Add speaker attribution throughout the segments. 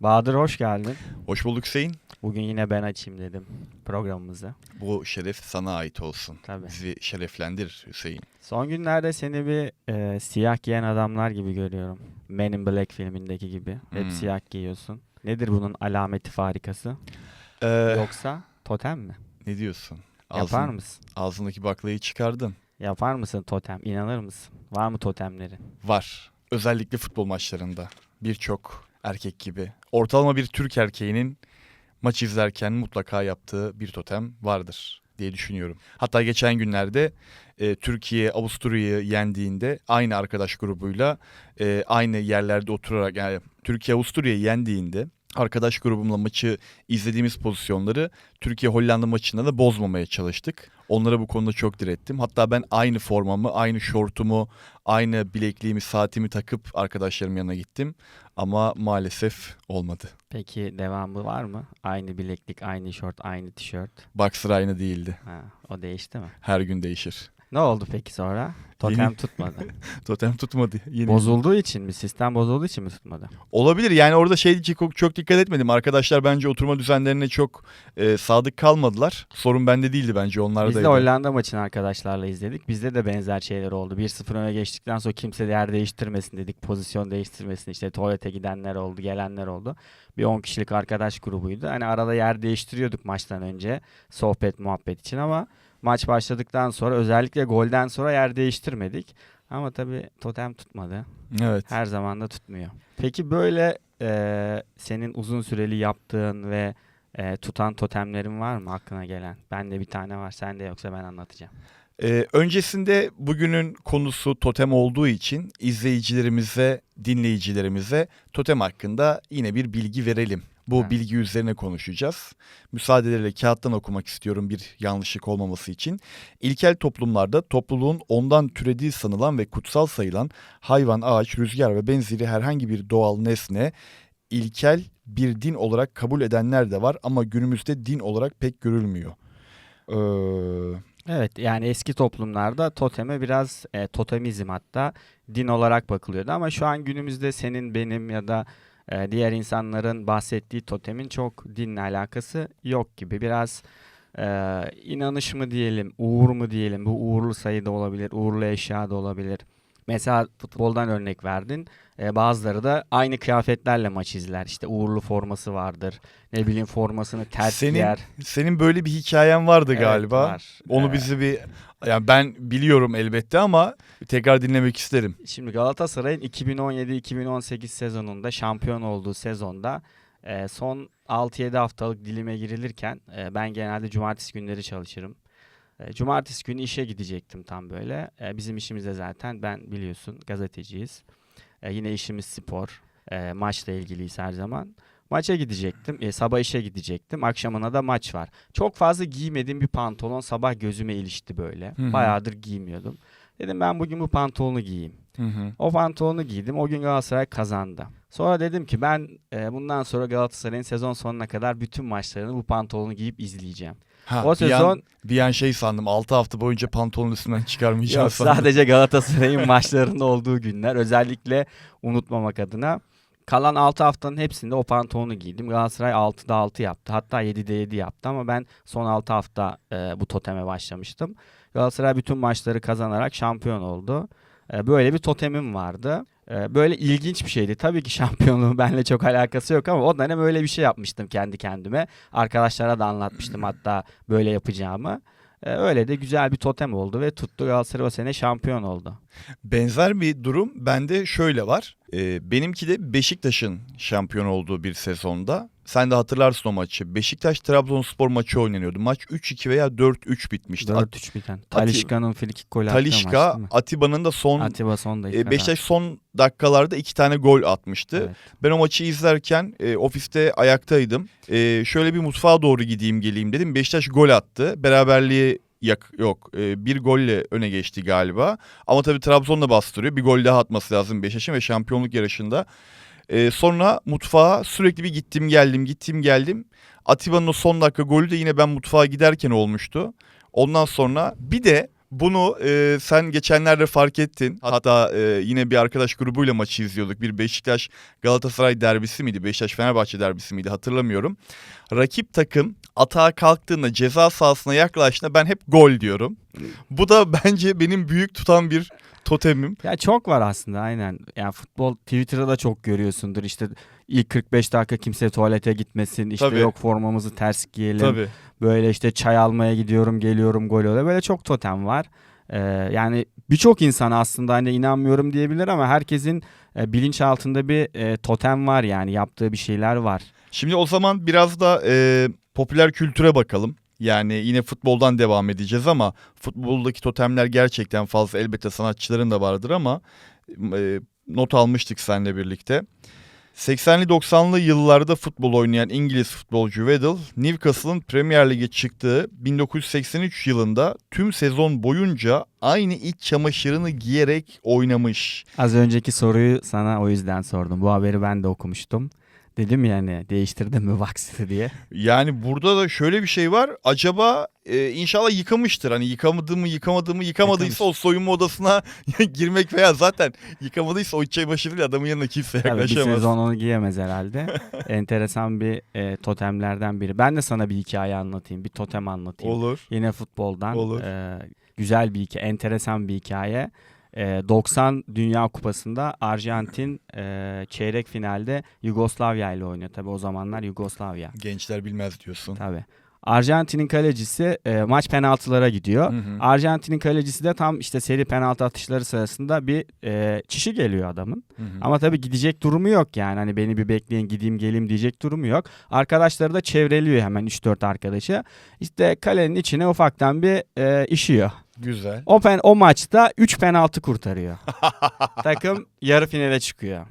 Speaker 1: Bahadır hoş geldin.
Speaker 2: Hoş bulduk Hüseyin.
Speaker 1: Bugün yine ben açayım dedim programımızı.
Speaker 2: Bu şeref sana ait olsun.
Speaker 1: Tabii.
Speaker 2: Bizi şereflendir Hüseyin.
Speaker 1: Son günlerde seni bir e, siyah giyen adamlar gibi görüyorum. Men in Black filmindeki gibi. Hep
Speaker 2: Hmm.
Speaker 1: siyah giyiyorsun. Nedir bunun alameti farikası?
Speaker 2: Ee,
Speaker 1: Yoksa totem mi?
Speaker 2: ne diyorsun?
Speaker 1: Yapar
Speaker 2: Ağzın-
Speaker 1: mısın?
Speaker 2: Ağzındaki baklayı çıkardın.
Speaker 1: Yapar mısın totem? İnanır mısın? Var mı totemleri?
Speaker 2: Var. Özellikle futbol maçlarında. Birçok erkek gibi. Ortalama bir Türk erkeğinin maç izlerken mutlaka yaptığı bir totem vardır diye düşünüyorum. Hatta geçen günlerde e, Türkiye Avusturya'yı yendiğinde aynı arkadaş grubuyla e, aynı yerlerde oturarak yani Türkiye Avusturya'yı yendiğinde arkadaş grubumla maçı izlediğimiz pozisyonları Türkiye Hollanda maçında da bozmamaya çalıştık. Onlara bu konuda çok direttim. Hatta ben aynı formamı, aynı şortumu, aynı bilekliğimi, saatimi takıp arkadaşlarım yanına gittim. Ama maalesef olmadı.
Speaker 1: Peki devamı var mı? Aynı bileklik, aynı şort, aynı tişört.
Speaker 2: Boxer aynı değildi.
Speaker 1: Ha, o değişti mi?
Speaker 2: Her gün değişir.
Speaker 1: Ne oldu peki sonra? Totem
Speaker 2: Yeni-
Speaker 1: tutmadı.
Speaker 2: Totem tutmadı. Yine.
Speaker 1: Bozulduğu için mi? Sistem bozulduğu için mi tutmadı?
Speaker 2: Olabilir yani orada şey çok, çok dikkat etmedim. Arkadaşlar bence oturma düzenlerine çok e, sadık kalmadılar. Sorun bende değildi bence
Speaker 1: Biz
Speaker 2: onlardaydı.
Speaker 1: de Hollanda maçını arkadaşlarla izledik. Bizde de benzer şeyler oldu. 1-0 öne geçtikten sonra kimse yer değiştirmesin dedik. Pozisyon değiştirmesin. İşte tuvalete gidenler oldu, gelenler oldu. Bir 10 kişilik arkadaş grubuydu. Hani arada yer değiştiriyorduk maçtan önce. Sohbet, muhabbet için ama maç başladıktan sonra özellikle golden sonra yer değiştirmedik. Ama tabii totem tutmadı.
Speaker 2: Evet.
Speaker 1: Her zaman da tutmuyor. Peki böyle e, senin uzun süreli yaptığın ve e, tutan totemlerin var mı aklına gelen? Bende bir tane var. Sende yoksa ben anlatacağım.
Speaker 2: Ee, öncesinde bugünün konusu totem olduğu için izleyicilerimize, dinleyicilerimize totem hakkında yine bir bilgi verelim. Bu
Speaker 1: Ha.
Speaker 2: bilgi üzerine konuşacağız. Müsaadeleriyle kağıttan okumak istiyorum bir yanlışlık olmaması için. İlkel toplumlarda topluluğun ondan türediği sanılan ve kutsal sayılan hayvan, ağaç, rüzgar ve benzeri herhangi bir doğal nesne ilkel bir din olarak kabul edenler de var ama günümüzde din olarak pek görülmüyor. Ee,
Speaker 1: Evet yani eski toplumlarda toteme biraz e, totemizm hatta din olarak bakılıyordu ama şu an günümüzde senin benim ya da e, diğer insanların bahsettiği totemin çok dinle alakası yok gibi. Biraz e, inanış mı diyelim, uğur mu diyelim. Bu uğurlu sayı da olabilir, uğurlu eşya da olabilir. Mesela futboldan örnek verdin. E, bazıları da aynı kıyafetlerle maç izler. İşte uğurlu forması vardır. Ne bileyim formasını ters
Speaker 2: Senin
Speaker 1: giyer.
Speaker 2: Senin böyle bir hikayen vardı
Speaker 1: Evet,
Speaker 2: galiba.
Speaker 1: var.
Speaker 2: Onu
Speaker 1: E,
Speaker 2: bizi bir yani ben biliyorum elbette ama tekrar dinlemek isterim.
Speaker 1: Şimdi Galatasaray'ın 2017-2018 sezonunda şampiyon olduğu sezonda e, son 6-7 haftalık dilime girilirken e, ben genelde cumartesi günleri çalışırım. E, cumartesi günü işe gidecektim tam böyle. E, bizim işimiz de zaten ben biliyorsun gazeteciyiz. E, yine işimiz spor. E, maçla ilgiliyiz her zaman. Maça gidecektim. E, sabah işe gidecektim. Akşamına da maç var. Çok fazla giymediğim bir pantolon sabah gözüme ilişti böyle.
Speaker 2: Hı hı.
Speaker 1: Bayağıdır giymiyordum. Dedim ben bugün bu pantolonu giyeyim.
Speaker 2: Hı hı.
Speaker 1: O pantolonu giydim. O gün Galatasaray kazandı. Sonra dedim ki ben e, bundan sonra Galatasaray'ın sezon sonuna kadar bütün maçlarını bu pantolonu giyip izleyeceğim.
Speaker 2: Ha,
Speaker 1: o
Speaker 2: bir
Speaker 1: sezon
Speaker 2: an, bir an şey sandım 6 hafta boyunca pantolonun üstünden çıkarmayacağım
Speaker 1: yok,
Speaker 2: sandım.
Speaker 1: sadece Galatasaray'ın maçlarında olduğu günler özellikle unutmamak adına. Kalan 6 haftanın hepsinde o pantolonu giydim. Galatasaray 6'da 6 yaptı. Hatta 7'de 7 yaptı ama ben son 6 hafta e, bu toteme başlamıştım. Galatasaray bütün maçları kazanarak şampiyon oldu. E, böyle bir totemim vardı. E, böyle ilginç bir şeydi. Tabii ki şampiyonluğun benimle çok alakası yok ama o dönem öyle bir şey yapmıştım kendi kendime. Arkadaşlara da anlatmıştım hatta böyle yapacağımı. E, öyle de güzel bir totem oldu ve tuttu Galatasaray o sene şampiyon oldu.
Speaker 2: Benzer bir durum bende şöyle var. Ee, benimki de Beşiktaş'ın şampiyon olduğu bir sezonda. Sen de hatırlarsın o maçı. Beşiktaş-Trabzonspor maçı oynanıyordu. Maç 3-2 veya 4-3 bitmişti.
Speaker 1: 4-3 biten. Talişka'nın frikik golü attığı maç
Speaker 2: Talişka,
Speaker 1: değil mi?
Speaker 2: Atiba'nın da son
Speaker 1: Atiba son
Speaker 2: e,
Speaker 1: dakikada.
Speaker 2: Beşiktaş son dakikalarda iki tane gol atmıştı.
Speaker 1: Evet.
Speaker 2: Ben o maçı izlerken e, ofiste ayaktaydım. E, şöyle bir mutfağa doğru gideyim geleyim dedim. Beşiktaş gol attı. Beraberliği yak yok. E, bir golle öne geçti galiba. Ama tabii Trabzon da bastırıyor. Bir gol daha atması lazım Beşiktaş'ın ve şampiyonluk yarışında. E, sonra mutfağa sürekli bir gittim geldim gittim geldim. Atiba'nın o son dakika golü de yine ben mutfağa giderken olmuştu. Ondan sonra bir de Bunu e, sen geçenlerde fark ettin. Hatta e, yine bir arkadaş grubuyla maçı izliyorduk. Bir Beşiktaş Galatasaray derbisi miydi? Beşiktaş Fenerbahçe derbisi miydi? Hatırlamıyorum. Rakip takım atağa kalktığında ceza sahasına yaklaştığında ben hep gol diyorum. Bu da bence benim büyük tutan bir totemim.
Speaker 1: Ya çok var aslında aynen. Yani futbol Twitter'da da çok görüyorsundur. İşte ilk 45 dakika kimse tuvalete gitmesin. İşte
Speaker 2: Tabii.
Speaker 1: yok formamızı ters giyelim.
Speaker 2: Tabii.
Speaker 1: Böyle işte çay almaya gidiyorum, geliyorum, gol oluyor. Böyle çok totem var. Ee, yani birçok insan aslında hani inanmıyorum diyebilir ama herkesin e, bilinç altında bir e, totem var yani yaptığı bir şeyler var.
Speaker 2: Şimdi o zaman biraz da e, popüler kültüre bakalım. Yani yine futboldan devam edeceğiz ama futboldaki totemler gerçekten fazla. Elbette sanatçıların da vardır ama e, not almıştık seninle birlikte. 80'li 90'lı yıllarda futbol oynayan İngiliz futbolcu Weddle, Newcastle'ın Premier Lig'e çıktığı 1983 yılında tüm sezon boyunca aynı iç çamaşırını giyerek oynamış.
Speaker 1: Az önceki soruyu sana o yüzden sordum. Bu haberi ben de okumuştum. Dedim yani değiştirdim mi vaksini diye.
Speaker 2: Yani burada da şöyle bir şey var. Acaba e, inşallah yıkamıştır. Hani yıkamadı mı yıkamadı mı yıkamadıysa o soyunma odasına girmek veya zaten yıkamadıysa o iç çamaşırıyla adamın yanına kimse
Speaker 1: Tabii bir
Speaker 2: yaklaşamaz.
Speaker 1: sezon onu giyemez herhalde. Enteresan bir e, totemlerden biri. Ben de sana bir hikaye anlatayım. Bir totem anlatayım.
Speaker 2: Olur.
Speaker 1: Yine futboldan.
Speaker 2: Olur.
Speaker 1: e, güzel bir hikaye, enteresan bir hikaye. E, 90 Dünya Kupası'nda Arjantin e, çeyrek finalde Yugoslavya ile oynuyor. Tabii o zamanlar Yugoslavya.
Speaker 2: Gençler bilmez diyorsun.
Speaker 1: Tabii. Arjantin'in kalecisi e, maç penaltılara gidiyor.
Speaker 2: Hı hı.
Speaker 1: Arjantin'in kalecisi de tam işte seri penaltı atışları sırasında bir e, çişi geliyor adamın.
Speaker 2: Hı hı.
Speaker 1: Ama tabii gidecek durumu yok yani. Hani beni bir bekleyin gideyim geleyim diyecek durumu yok. Arkadaşları da çevreliyor hemen 3-4 arkadaşı. İşte kalenin içine ufaktan bir e, işiyor.
Speaker 2: Güzel.
Speaker 1: O, pen, o maçta 3 penaltı kurtarıyor. Takım yarı finale çıkıyor.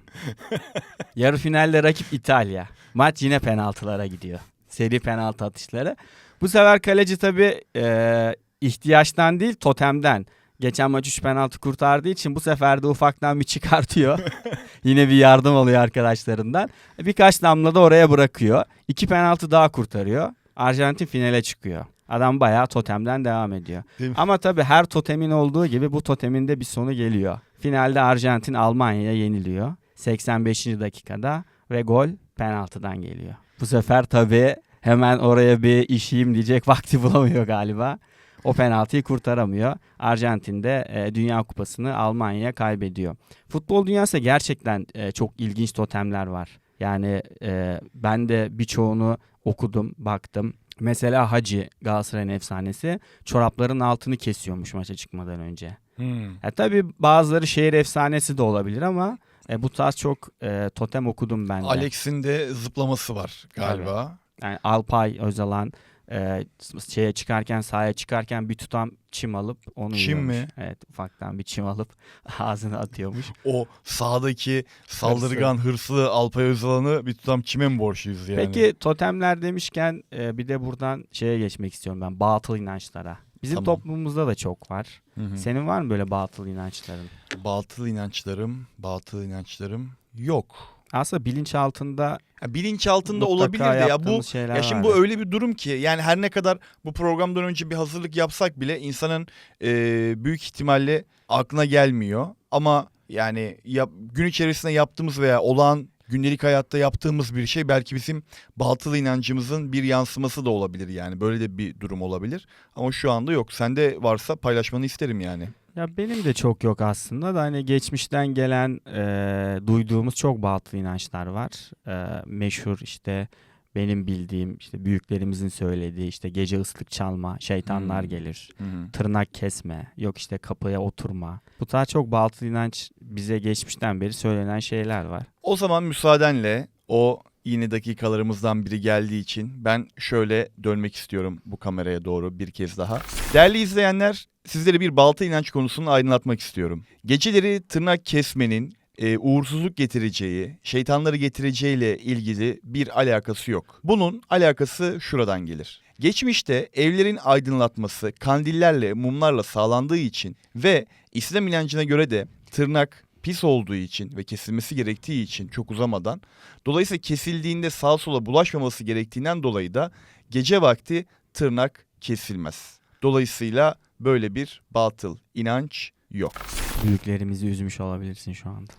Speaker 1: yarı finalde rakip İtalya. Maç yine penaltılara gidiyor. Seri penaltı atışları. Bu sefer kaleci tabii e, ihtiyaçtan değil totemden. Geçen maç 3 penaltı kurtardığı için bu sefer de ufaktan bir çıkartıyor. Yine bir yardım alıyor arkadaşlarından. Birkaç damla da oraya bırakıyor. İki penaltı daha kurtarıyor. Arjantin finale çıkıyor. Adam bayağı totemden devam ediyor. Ama tabii her totemin olduğu gibi bu totemin de bir sonu geliyor. Finalde Arjantin Almanya'ya yeniliyor. 85. dakikada ve gol penaltıdan geliyor. Bu sefer tabii hemen oraya bir işeyim diyecek vakti bulamıyor galiba. O penaltıyı kurtaramıyor. Arjantin de e, Dünya Kupası'nı Almanya'ya kaybediyor. Futbol dünyası gerçekten e, çok ilginç totemler var. Yani e, ben de birçoğunu okudum, baktım. Mesela Hacı Galatasaray'ın efsanesi çorapların altını kesiyormuş maça çıkmadan önce.
Speaker 2: Hmm.
Speaker 1: Ya tabii bazıları şehir efsanesi de olabilir ama e, bu tarz çok e, totem okudum ben de.
Speaker 2: Alex'in de zıplaması var galiba.
Speaker 1: Yani Alpay Özalan e, şeye çıkarken sahaya çıkarken bir tutam çim alıp onu
Speaker 2: Çim
Speaker 1: yiyormuş.
Speaker 2: mi?
Speaker 1: Evet ufaktan bir çim alıp ağzına atıyormuş.
Speaker 2: O sağdaki saldırgan hırslı Alpay Özalan'ı bir tutam kime mi borçluyuz yani?
Speaker 1: Peki totemler demişken e, bir de buradan şeye geçmek istiyorum ben batıl inançlara. Bizim
Speaker 2: Tamam.
Speaker 1: toplumumuzda da çok var.
Speaker 2: Hı hı.
Speaker 1: Senin var mı böyle batıl inançların?
Speaker 2: Batıl inançlarım, batıl inançlarım yok.
Speaker 1: Aslında bilinç altında
Speaker 2: Ya bilinçaltında
Speaker 1: mutlaka
Speaker 2: olabilir de ya bu
Speaker 1: yaptığımız şeyler
Speaker 2: ya şimdi
Speaker 1: vardır.
Speaker 2: bu öyle bir durum ki yani her ne kadar bu programdan önce bir hazırlık yapsak bile insanın e, büyük ihtimalle aklına gelmiyor. Ama yani yap- gün içerisinde yaptığımız veya olağan gündelik hayatta yaptığımız bir şey belki bizim batıl inancımızın bir yansıması da olabilir yani. Böyle de bir durum olabilir. Ama şu anda yok. Sende varsa paylaşmanı isterim yani.
Speaker 1: Ya benim de çok yok aslında da hani geçmişten gelen e, duyduğumuz çok batıl inançlar var. E, meşhur işte benim bildiğim işte büyüklerimizin söylediği işte gece ıslık çalma, şeytanlar
Speaker 2: Hmm.
Speaker 1: gelir, tırnak kesme, yok işte kapıya oturma. Bu tarz çok batıl inanç bize geçmişten beri söylenen şeyler var.
Speaker 2: O zaman müsaadenle o yine dakikalarımızdan biri geldiği için ben şöyle dönmek istiyorum bu kameraya doğru bir kez daha. Değerli izleyenler sizlere bir balta inanç konusunu aydınlatmak istiyorum. Geceleri tırnak kesmenin e, uğursuzluk getireceği, şeytanları getireceğiyle ilgili bir alakası yok. Bunun alakası şuradan gelir. Geçmişte evlerin aydınlatması kandillerle, mumlarla sağlandığı için ve İslam inancına göre de tırnak pis olduğu için ve kesilmesi gerektiği için çok uzamadan dolayısıyla kesildiğinde sağa sola bulaşmaması gerektiğinden dolayı da gece vakti tırnak kesilmez. Dolayısıyla böyle bir batıl inanç yok.
Speaker 1: Büyüklerimizi üzmüş olabilirsin şu anda.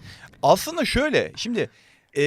Speaker 2: Aslında şöyle şimdi e,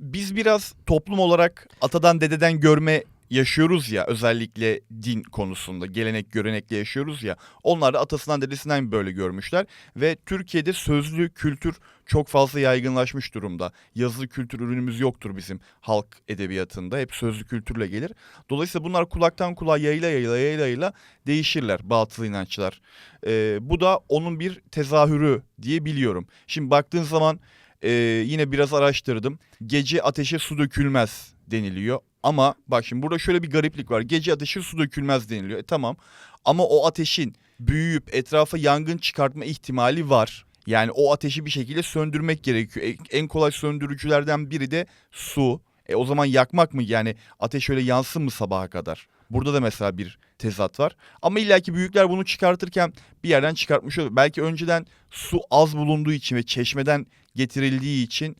Speaker 2: biz biraz toplum olarak atadan dededen görme yaşıyoruz ya özellikle din konusunda gelenek görenekle yaşıyoruz ya onlar da atasından dedesinden böyle görmüşler ve Türkiye'de sözlü kültür çok fazla yaygınlaşmış durumda. Yazılı kültür ürünümüz yoktur bizim halk edebiyatında hep sözlü kültürle gelir. Dolayısıyla bunlar kulaktan kulağa yayla yayla yayla yayla değişirler batıl inançlar. E, bu da onun bir tezahürü diye biliyorum. Şimdi baktığın zaman ee, yine biraz araştırdım. Gece ateşe su dökülmez deniliyor. Ama bak şimdi burada şöyle bir gariplik var. Gece ateşe su dökülmez deniliyor. E tamam. Ama o ateşin büyüyüp etrafa yangın çıkartma ihtimali var. Yani o ateşi bir şekilde söndürmek gerekiyor. En kolay söndürücülerden biri de su. E o zaman yakmak mı yani ateş öyle yansın mı sabaha kadar? Burada da mesela bir tezat var. Ama illaki büyükler bunu çıkartırken bir yerden çıkartmış oluyor. Belki önceden su az bulunduğu için ve çeşmeden getirildiği için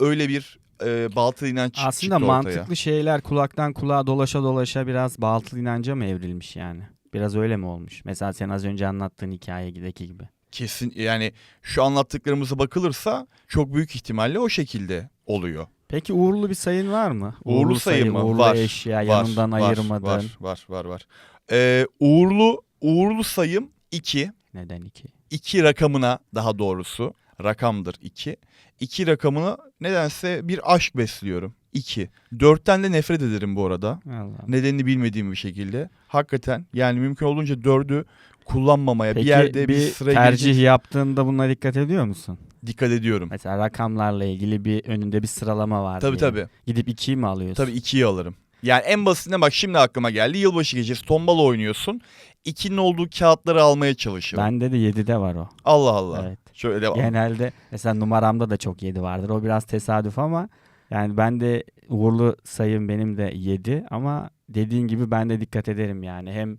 Speaker 2: öyle bir e, batıl inanç
Speaker 1: Aslında
Speaker 2: çıktı
Speaker 1: mantıklı
Speaker 2: ortaya.
Speaker 1: şeyler kulaktan kulağa dolaşa dolaşa biraz batıl inanca mı evrilmiş yani? Biraz öyle mi olmuş? Mesela sen az önce anlattığın hikayedeki gibi.
Speaker 2: Kesin yani şu anlattıklarımıza bakılırsa çok büyük ihtimalle o şekilde oluyor.
Speaker 1: Peki uğurlu bir sayın var mı?
Speaker 2: Uğurlu sayı mı?
Speaker 1: Uğurlu
Speaker 2: Var,
Speaker 1: eşya,
Speaker 2: Var,
Speaker 1: yanından
Speaker 2: var,
Speaker 1: ayırmadığın.
Speaker 2: Var, var, var, var. Ee, uğurlu, uğurlu sayım 2.
Speaker 1: Neden iki?
Speaker 2: 2 rakamına daha doğrusu rakamdır 2. 2 rakamını nedense bir aşk besliyorum. 2. 4'ten de nefret ederim bu arada.
Speaker 1: Allah.
Speaker 2: Nedenini bilmediğim bir şekilde. Hakikaten yani mümkün olduğunca 4'ü kullanmamaya
Speaker 1: Peki
Speaker 2: bir yerde bir,
Speaker 1: bir
Speaker 2: sıra
Speaker 1: tercih
Speaker 2: gelecek
Speaker 1: yaptığında buna dikkat ediyor musun?
Speaker 2: dikkat ediyorum.
Speaker 1: Mesela rakamlarla ilgili bir önünde bir sıralama var.
Speaker 2: Tabii
Speaker 1: diyelim.
Speaker 2: tabii.
Speaker 1: Gidip ikiyi mi alıyorsun?
Speaker 2: Tabii 2'yi alırım. Yani en basitinden bak şimdi aklıma geldi. Yılbaşı gecesi tombala oynuyorsun. 2'nin olduğu kağıtları almaya çalışırım.
Speaker 1: Bende de 7'de var o.
Speaker 2: Allah Allah.
Speaker 1: Evet.
Speaker 2: Şöyle devam.
Speaker 1: Genelde mesela numaramda da çok 7 vardır. O biraz tesadüf ama yani ben de uğurlu sayım benim de 7 ama dediğin gibi ben de dikkat ederim yani. Hem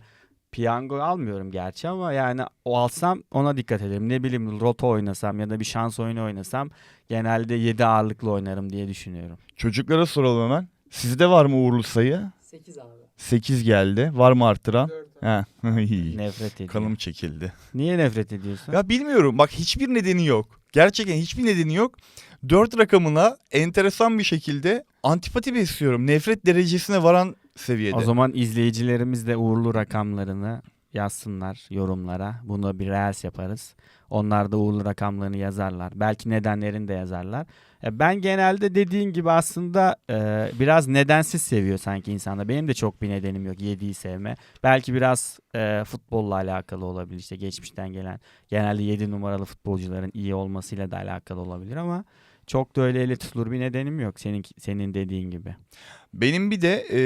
Speaker 1: piyango almıyorum gerçi ama yani o alsam ona dikkat ederim. Ne bileyim roto oynasam ya da bir şans oyunu oynasam genelde 7 ağırlıklı oynarım diye düşünüyorum.
Speaker 2: Çocuklara soralım hemen. Sizde var mı uğurlu sayı?
Speaker 3: 8 abi.
Speaker 2: 8 geldi. Var mı artıran?
Speaker 3: 4
Speaker 2: Ha.
Speaker 1: Nefret ediyorum.
Speaker 2: Kanım çekildi.
Speaker 1: Niye nefret ediyorsun?
Speaker 2: Ya bilmiyorum. Bak hiçbir nedeni yok. Gerçekten hiçbir nedeni yok. 4 rakamına enteresan bir şekilde antipati besliyorum. Nefret derecesine varan seviyede.
Speaker 1: O zaman izleyicilerimiz de uğurlu rakamlarını yazsınlar yorumlara. Bunu bir reels yaparız. Onlar da uğurlu rakamlarını yazarlar. Belki nedenlerini de yazarlar. E, Ben genelde dediğin gibi aslında e, biraz nedensiz seviyor sanki insanlar. Benim de çok bir nedenim yok 7'yi sevme. Belki biraz e, futbolla alakalı olabilir. İşte geçmişten gelen genelde 7 numaralı futbolcuların iyi olmasıyla da alakalı olabilir ama çok da öyle ele tutulur bir nedenim yok senin senin dediğin gibi.
Speaker 2: Benim bir de e,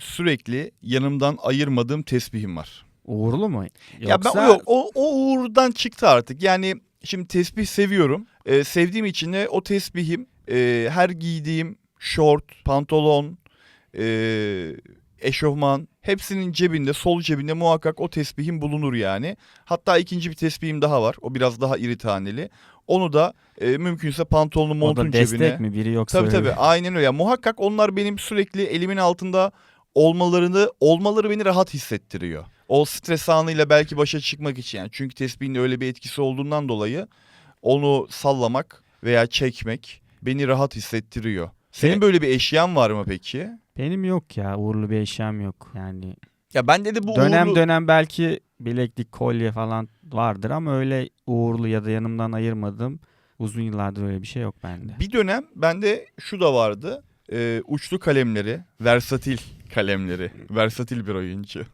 Speaker 2: sürekli yanımdan ayırmadığım tesbihim var.
Speaker 1: Uğurlu mu?
Speaker 2: Ya ben
Speaker 1: Yoksa
Speaker 2: yok o, o uğurdan çıktı artık. Yani şimdi tesbih seviyorum. Ee, sevdiğim için de o tesbihim e, her giydiğim şort, pantolon, e, eşofman hepsinin cebinde, sol cebinde muhakkak o tesbihim bulunur yani. Hatta ikinci bir tesbihim daha var. O biraz daha iri taneli. Onu da e, mümkünse pantolonun
Speaker 1: o
Speaker 2: montun
Speaker 1: da destek
Speaker 2: cebine.
Speaker 1: mi biri yoksa
Speaker 2: Tabii
Speaker 1: öyle
Speaker 2: tabii aynen öyle. Yani muhakkak onlar benim sürekli elimin altında olmalarını olmaları beni rahat hissettiriyor. O stres anıyla belki başa çıkmak için yani. Çünkü tesbihin öyle bir etkisi olduğundan dolayı onu sallamak veya çekmek beni rahat hissettiriyor. Senin böyle bir eşyan var mı peki?
Speaker 1: Benim yok ya uğurlu bir eşyam yok. Yani
Speaker 2: Ya bende de bu
Speaker 1: dönem
Speaker 2: uğurlu-
Speaker 1: dönem belki bileklik, kolye falan vardır ama öyle uğurlu ya da yanımdan ayırmadığım uzun yıllardır öyle bir şey yok bende.
Speaker 2: Bir dönem bende şu da vardı. Ee, uçlu kalemleri, versatil kalemleri. Versatil bir oyuncu.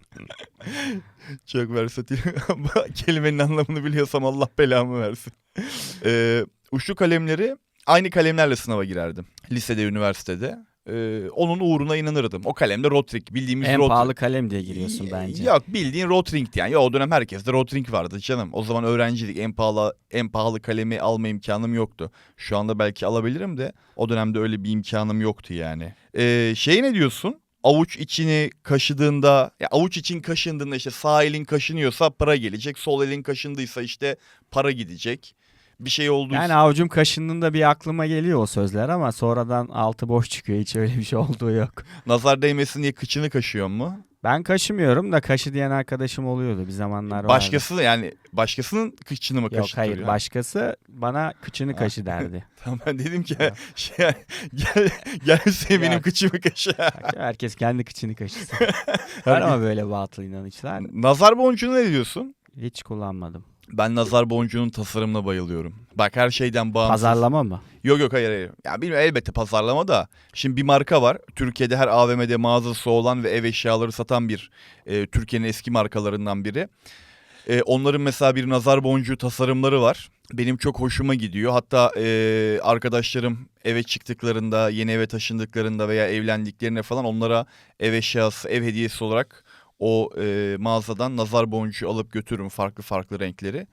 Speaker 2: Çok versatil. Kelimenin anlamını biliyorsam Allah belamı versin. Ee, uçlu kalemleri aynı kalemlerle sınava girerdim. Lisede, üniversitede. Ee, onun uğruna inanırdım. O kalemde Rotring. Bildiğimiz
Speaker 1: En
Speaker 2: Rotring.
Speaker 1: pahalı kalem diye giriyorsun bence.
Speaker 2: Yok bildiğin Rotring'ti yani. Ya o dönem herkeste Rotring vardı canım. O zaman öğrencilik en pahalı en pahalı kalemi alma imkanım yoktu. Şu anda belki alabilirim de o dönemde öyle bir imkanım yoktu yani. Ee, şey ne diyorsun? Avuç içini kaşıdığında, ya avuç için kaşındığında işte sağ elin kaşınıyorsa para gelecek, sol elin kaşındıysa işte para gidecek. Bir şey olduysa
Speaker 1: Yani avucum kaşındığında bir aklıma geliyor o sözler ama sonradan altı boş çıkıyor. Hiç öyle bir şey olduğu yok.
Speaker 2: nazar değmesin diye kıçını kaşıyor mu?
Speaker 1: Ben kaşımıyorum da kaşı diyen arkadaşım oluyordu bir zamanlar vardı.
Speaker 2: Başkası yani başkasının kıçını mı
Speaker 1: Yok
Speaker 2: kaşıtıyor?
Speaker 1: hayır başkası bana kıçını kaşı derdi.
Speaker 2: Tamam ben dedim ki şey, gel gel Hüseyin benim kıçımı kaşı.
Speaker 1: Herkes kendi kıçını kaşısın. Var ama böyle batıl inanışlar.
Speaker 2: Nazar boncuğunu ne diyorsun?
Speaker 1: Hiç kullanmadım.
Speaker 2: Ben nazar boncuğunun tasarımına bayılıyorum. Bak her şeyden bağımsız.
Speaker 1: Pazarlama mı?
Speaker 2: Yok yok hayır hayır. Ya bilmiyorum elbette pazarlama da. Şimdi bir marka var. Türkiye'de her AVM'de mağazası olan ve ev eşyaları satan bir e, Türkiye'nin eski markalarından biri. E, onların mesela bir nazar boncuğu tasarımları var. Benim çok hoşuma gidiyor. Hatta e, arkadaşlarım eve çıktıklarında, yeni eve taşındıklarında veya evlendiklerinde falan onlara ev eşyası, ev hediyesi olarak o e, mağazadan nazar boncuğu alıp götürürüm farklı farklı renkleri.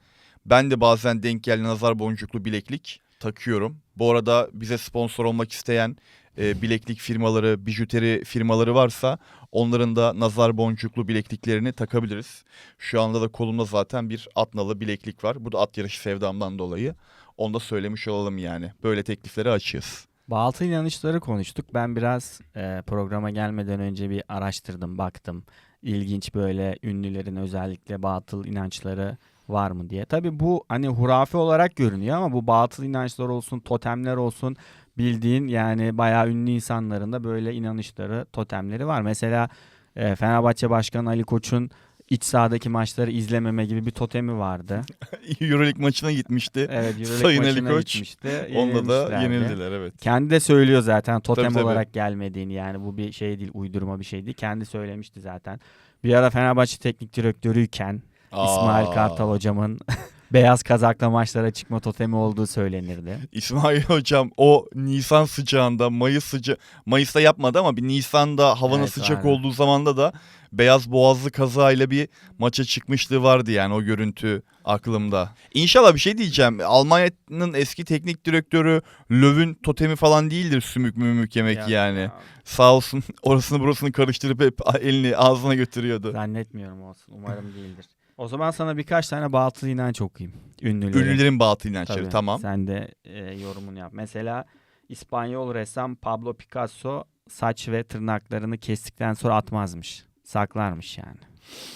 Speaker 2: Ben de bazen denk gelen nazar boncuklu bileklik takıyorum. Bu arada bize sponsor olmak isteyen e, bileklik firmaları, bijuteri firmaları varsa onların da nazar boncuklu bilekliklerini takabiliriz. Şu anda da kolumda zaten bir atnalı bileklik var. Bu da at yarışı sevdamdan dolayı. Onu da söylemiş olalım yani. Böyle teklifleri açığız.
Speaker 1: Batıl inanışları konuştuk. Ben biraz e, programa gelmeden önce bir araştırdım, baktım. İlginç böyle ünlülerin özellikle batıl inançları var mı diye. Tabii bu hani hurafe olarak görünüyor ama bu batıl inançlar olsun, totemler olsun bildiğin yani bayağı ünlü insanların da böyle inanışları, totemleri var. Mesela e, Fenerbahçe Başkanı Ali Koç'un iç sahadaki maçları izlememe gibi bir totemi vardı.
Speaker 2: Euroleague maçına gitmişti.
Speaker 1: Evet, Euroleague
Speaker 2: Sayın Ali
Speaker 1: maçına
Speaker 2: Koç,
Speaker 1: gitmişti.
Speaker 2: Onda da yenildiler evet.
Speaker 1: Kendi de söylüyor zaten totem
Speaker 2: Tabii, tabii.
Speaker 1: olarak gelmediğini yani bu bir şey değil uydurma bir şey değil. Kendi söylemişti zaten. Bir ara Fenerbahçe teknik direktörüyken İsmail. Kartal hocamın beyaz kazakla maçlara çıkma totemi olduğu söylenirdi.
Speaker 2: İsmail hocam o Nisan sıcağında Mayıs sıca Mayıs'ta yapmadı ama bir Nisan'da havanın
Speaker 1: Evet,
Speaker 2: sıcak
Speaker 1: aynen.
Speaker 2: olduğu zamanda da beyaz boğazlı kazağıyla bir maça çıkmışlığı vardı yani o görüntü aklımda. İnşallah bir şey diyeceğim. Almanya'nın eski teknik direktörü Löw'ün totemi falan değildir sümük mümük yemek yani. Sağ olsun orasını burasını karıştırıp hep elini ağzına götürüyordu.
Speaker 1: Zannetmiyorum olsun. Umarım değildir. O zaman sana birkaç tane batıl inanç okuyayım. Ünlülerin.
Speaker 2: Ünlülerin batıl inançları
Speaker 1: Tabii,
Speaker 2: tamam.
Speaker 1: Sen de e, yorumunu yap. Mesela İspanyol ressam Pablo Picasso saç ve tırnaklarını kestikten sonra atmazmış. Saklarmış yani.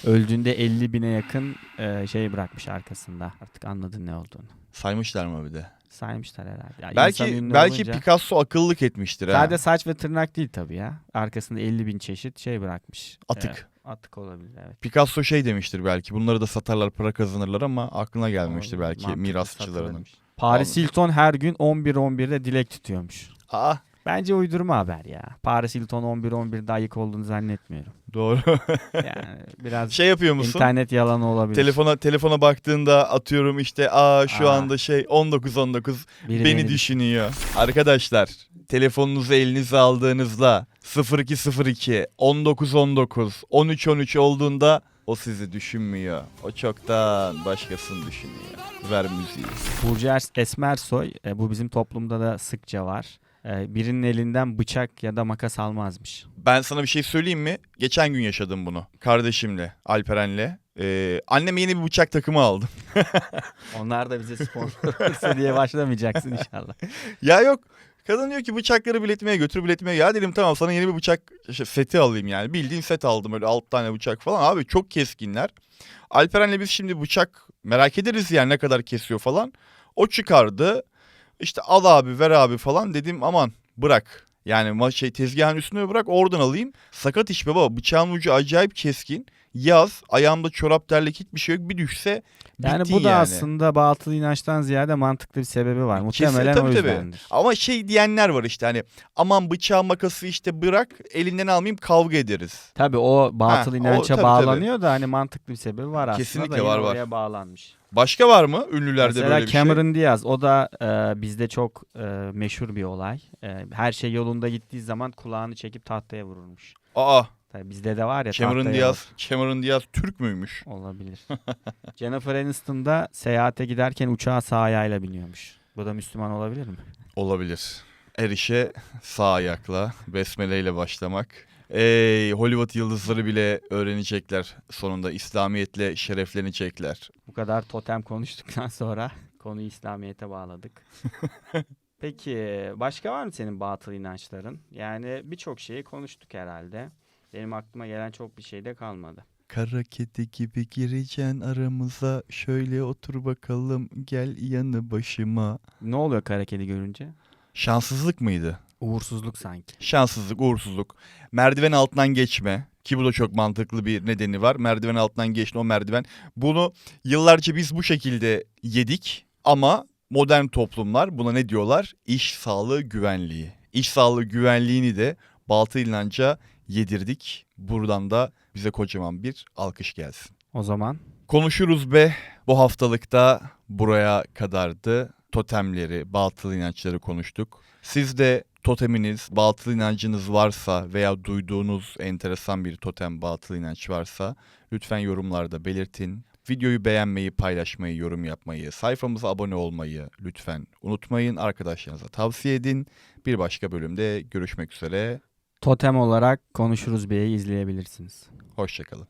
Speaker 1: Öldüğünde 50 bine yakın e, şey bırakmış arkasında. Artık anladın ne olduğunu.
Speaker 2: Saymışlar mı bir de?
Speaker 1: Saymışlar herhalde. Ya
Speaker 2: Belki belki
Speaker 1: olunca-
Speaker 2: Picasso akıllık etmiştir.
Speaker 1: Sadece saç ve tırnak değil tabii ya. Arkasında 50 bin çeşit şey bırakmış.
Speaker 2: Atık.
Speaker 1: E, atık olabilir evet.
Speaker 2: Picasso şey demiştir belki bunları da satarlar para kazanırlar ama aklına gelmemiştir
Speaker 1: Olabilir,
Speaker 2: belki
Speaker 1: mantıklı
Speaker 2: mirasçılarının.
Speaker 1: satılırmış. Paris Hilton her gün 11-11'de dilek tutuyormuş.
Speaker 2: Aa
Speaker 1: Bence uydurma haber ya. Paris Hilton 11-11'de ayık olduğunu zannetmiyorum.
Speaker 2: doğru.
Speaker 1: Yani biraz
Speaker 2: şey yapıyor musun?
Speaker 1: internet yalanı olabilir.
Speaker 2: Telefona telefona baktığında atıyorum işte aa şu
Speaker 1: Aa.
Speaker 2: anda şey 19 19
Speaker 1: Biri
Speaker 2: beni düşünüyor. Arkadaşlar telefonunuzu elinize aldığınızda 0202 19 19 13 13 olduğunda o sizi düşünmüyor. O çoktan başkasını düşünüyor. Ver müziği.
Speaker 1: Burcu Er- Esmersoy e, bu bizim toplumda da sıkça var. E, birinin elinden bıçak ya da makas almazmış.
Speaker 2: Ben sana bir şey söyleyeyim mi? Geçen gün yaşadım bunu. Kardeşimle, Alperen'le. Ee, anneme yeni bir bıçak takımı aldım.
Speaker 1: Onlar da bize sponsor diye başlamayacaksın inşallah.
Speaker 2: ya yok. Kadın diyor ki bıçakları biletmeye götür biletmeye. Ya dedim tamam sana yeni bir bıçak şey, seti alayım yani. Bildiğin set aldım öyle 6 tane bıçak falan. Abi çok keskinler. Alperen'le biz şimdi bıçak merak ederiz yani ne kadar kesiyor falan. O çıkardı. İşte al abi ver abi falan dedim aman bırak. Yani şey tezgahın üstüne bırak oradan alayım. Sakat iş baba. Bıçağın ucu acayip keskin. Yaz ayağımda çorap terlik hiçbir şey yok. Bir düşse
Speaker 1: Yani
Speaker 2: bitti
Speaker 1: bu da
Speaker 2: yani.
Speaker 1: aslında batıl inançtan ziyade mantıklı bir sebebi var.
Speaker 2: Kesin-
Speaker 1: Muhtemelen
Speaker 2: tabii,
Speaker 1: o
Speaker 2: tabii.
Speaker 1: yüzdendir.
Speaker 2: Ama şey diyenler var işte hani aman bıçağı makası işte bırak elinden almayayım kavga ederiz.
Speaker 1: Tabii o batıl
Speaker 2: Ha, o
Speaker 1: inança
Speaker 2: tabii,
Speaker 1: bağlanıyor da hani mantıklı bir sebebi var aslında
Speaker 2: Kesinlikle
Speaker 1: da
Speaker 2: var, var.
Speaker 1: oraya bağlanmış.
Speaker 2: Başka var mı ünlülerde
Speaker 1: Mesela
Speaker 2: böyle bir şey?
Speaker 1: Cameron Diaz o da e, bizde çok e, meşhur bir olay. E, her şey yolunda gittiği zaman kulağını çekip tahtaya vururmuş.
Speaker 2: Aa
Speaker 1: Tabii bizde de var ya
Speaker 2: Cameron Diaz, Cameron Diaz Türk müymüş?
Speaker 1: Olabilir. Jennifer Aniston da seyahate giderken uçağa sağ ayağıyla biniyormuş. Bu da Müslüman olabilir mi?
Speaker 2: Olabilir. Her işe sağ ayakla, besmeleyle başlamak. Ey Hollywood yıldızları bile öğrenecekler sonunda. İslamiyetle şereflenecekler.
Speaker 1: Bu kadar totem konuştuktan sonra konuyu İslamiyet'e bağladık. Peki başka var mı senin batıl inançların? Yani birçok şeyi konuştuk herhalde. Benim aklıma gelen çok bir şey de kalmadı.
Speaker 2: Kara kedi gibi gireceksin aramıza. Şöyle otur bakalım gel yanı başıma.
Speaker 1: Ne oluyor kara kedi görünce?
Speaker 2: Şanssızlık mıydı?
Speaker 1: Uğursuzluk sanki.
Speaker 2: Şanssızlık, uğursuzluk. Merdiven altından geçme. Ki bu da çok mantıklı bir nedeni var. Merdiven altından geçme o merdiven. Bunu yıllarca biz bu şekilde yedik ama modern toplumlar buna ne diyorlar? İş sağlığı güvenliği. İş sağlığı güvenliğini de balta inanca yedirdik. Buradan da bize kocaman bir alkış gelsin.
Speaker 1: O zaman
Speaker 2: Konuşuruz be. Bu haftalıkta buraya kadardı. Totemleri, batıl inançları konuştuk. Siz de toteminiz, batıl inancınız varsa veya duyduğunuz enteresan bir totem, batıl inanç varsa lütfen yorumlarda belirtin. Videoyu beğenmeyi, paylaşmayı, yorum yapmayı, sayfamıza abone olmayı lütfen unutmayın. Arkadaşlarınıza tavsiye edin. Bir başka bölümde görüşmek üzere.
Speaker 1: Totem olarak Konuşuruz Bey'i izleyebilirsiniz.
Speaker 2: Hoşçakalın.